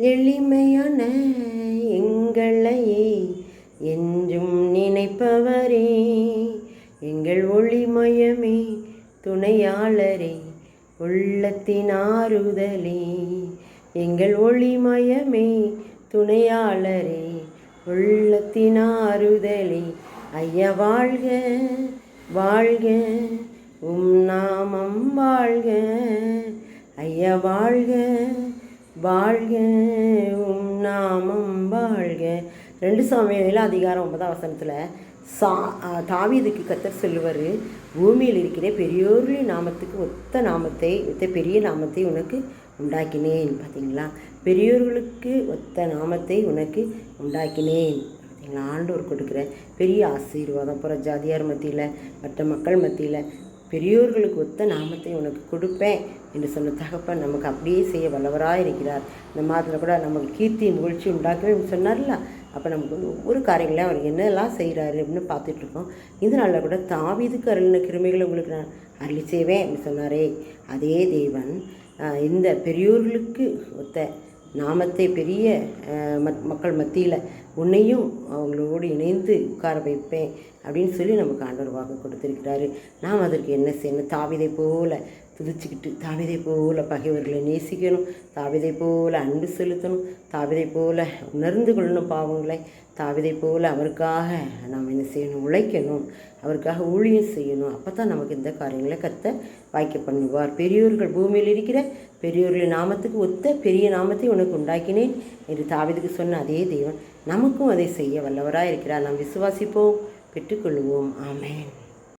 எளிமையான எங்களையே என்றும் நினைப்பவரே. எங்கள் ஒளிமயமே துணையாளரே உள்ளத்தின் ஆறுதலே. எங்கள் ஒளிமயமே துணையாளரே உள்ளத்தின் ஆறுதலே. ஐயா வாழ்க வாழ்க உம் நாமம் வாழ்க. ஐயா வாழ்க வாழ்க உம் நாமம் வாழ்க. ரெண்டு சாமியில அதிகாரம் ஒன்பதாம் வசனத்தில் சா தாவீதுக்கு கத்தர் சொல்லுவார் பூமியில் இருக்கிற பெரியோர்களின் நாமத்துக்கு ஒத்த நாமத்தை ஒத்த பெரிய நாமத்தை உனக்கு உண்டாக்கினேன் பார்த்தீங்களா? பெரியோர்களுக்கு ஒத்த நாமத்தை உனக்கு உண்டாக்கினேன் பார்த்தீங்களா? ஆண்டோர் கொடுக்குற பெரிய ஆசீர்வாதம். புற ஜாதியார் மத்தியில் மற்ற மக்கள் மத்தியில் பெரியோர்களுக்கு ஒத்த நாமத்தை உனக்கு கொடுப்பேன் என்று சொன்ன தகப்பன் நமக்கு அப்படியே செய்ய வல்லவராக இருக்கிறார். இந்த மாதத்தில் கூட நமக்கு கீர்த்தி புகழ்ச்சி உண்டாக்குவேன் சொன்னார்ல. அப்போ நமக்கு வந்து ஒவ்வொரு காரியங்களையும் அவர் என்னெல்லாம் செய்கிறாரு அப்படின்னு பார்த்துட்ருக்கோம் இந்த நாளில் கூட தாவீதுக்கு அருளின கிருமைகளை உங்களுக்கு நான் அருளி செய்வேன் என்று சொன்னாரே. அதே தேவன் இந்த பெரியோர்களுக்கு ஒத்த நாமத்தை பெரிய மக்கள் மத்தியில் உன்னையும் அவங்களோடு இணைந்து உட்கார வைப்பேன் அப்படின்னு சொல்லி நமக்கு ஆண்டவர் வாக்கு கொடுத்துருக்கிறாரு. நாம் அதற்கு என்ன செய்யணும்? தாவிதை போல துதிச்சுக்கிட்டு தாவிதை போல பகைவர்களை நேசிக்கணும் தாவிதை போல அன்பு செலுத்தணும் தாவிதை போல உணர்ந்து கொள்ளணும் பாவங்களை தாவிதை போல அவருக்காக நாம் என்ன செய்யணும்? உழைக்கணும் அவருக்காக ஊழியம் செய்யணும். அப்போ தான் நமக்கு இந்த காரியங்களை கத்த வாய்க்க பண்ணுவார். பெரியோர்கள் பூமியில் இருக்கிற பெரியோர்களின் நாமத்துக்கு ஒத்த பெரிய நாமத்தை உனக்கு உண்டாக்கினேன் என்று தாவிதுக்கு சொன்ன அதே தெய்வன் நமக்கும் அதை செய்ய வல்லவராக இருக்கிறார் நாம் விசுவாசிப்போம் பெற்றுக்கொள்வோம். ஆமேன்.